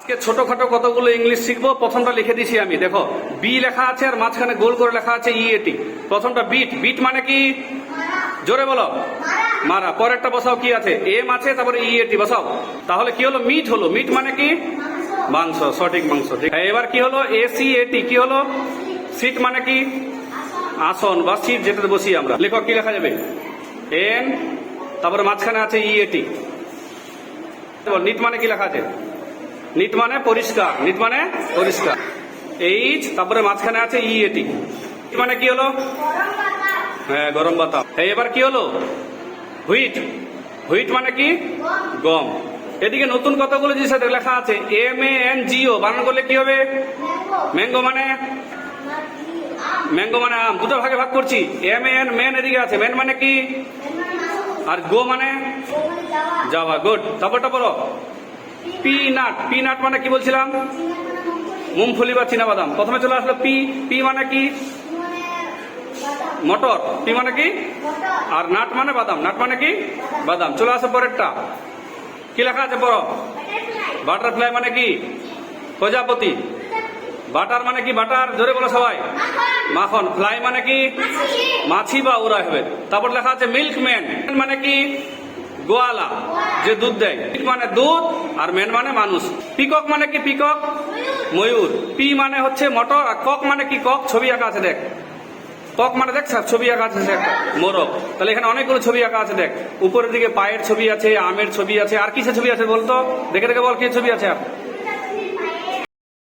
আজকে ছোটখাটো কতগুলো ইংলিশ শিখব? প্রথমটা লিখে দিছি আমি। দেখো বি লেখা আছে আর মাঝখানে গোল করে লেখা আছে ই ইএটি প্রথমটা বিট বিট মানে কি? জোরে বলো। মারা। পরেরটা বসাও কি আছে? এম আছে, তারপরে ইএটি বসাও। তাহলে কি হলো? মিট হলো। মিট মানে কি? মাংস। সঠিক মাংস। এবার কি হলো? এসি এটি কি হলো? সিট মানে কি? আসন বা সিট যেটাতে বসি আমরা। লেখক কি লেখা যাবে? এন তারপরে মাঝখানে আছে ই ইএটি নিট মানে কি লেখা আছে? নিট মানে পরিষ্কার, নিট মানে পরিষ্কার। এইচ তারপরে মাঝখানে আছে ই এটি মানে কি হলো? হ্যাঁ গরম বাতাস। এই এবার কি হলো? হুইট। হুইট মানে কি? গম। এদিকে নতুন কতগুলো জিনিস লেখা আছে, এম এ এন জিও বানান করলে কি হবে? ম্যাঙ্গো মানে? ম্যাঙ্গো মানে আম। দুটো ভাগে ভাগ করছি। এম এন মেন এদিকে আছে। মেন মানে কি? আর গো মানে? যাওয়া গুড। তারপরটা বলো পি নাট পি নাট মানে কি বলছিলাম? মুমফলি বা বাদাম প্রথমে চলে আসলো পি পি মানে কি? মটর। পি মানে কি? আর নাট মানে বাদাম। নাট মানে কি? বাদাম। চলে আসো পরেরটা। কি লেখা আছে বড় বাটারফ্লাই মানে কি? প্রজাপতি। বাটার মানে কি বাটার জোরে বলো সবাই। মাখন। ফ্লাই মানে কি? মাছি বা উড়াই হবে। তারপর লেখা আছে মিল্ক ম্যান মানে কি? গোয়ালা, যে দুধ দেয়। পিক মানে দুধ আর মেন মানে মানুষ। পিকক মানে কি পিকক? ময়ূর। পি মানে হচ্ছে মটর আর কক মানে কি কক? ছবি আঁকা আছে, দেখ। কক মানে দেখ, স্যার, ছবি আঁকা আছে একটা মোরগ। তাহলে এখানে অনেকগুলো ছবি আঁকা আছে, দেখ। উপরের দিকে পায়ের ছবি আছে, আমের ছবি আছে। আর কিসের ছবি আছে বলতো? দেখে দেখে বল, কি ছবি আছে আর?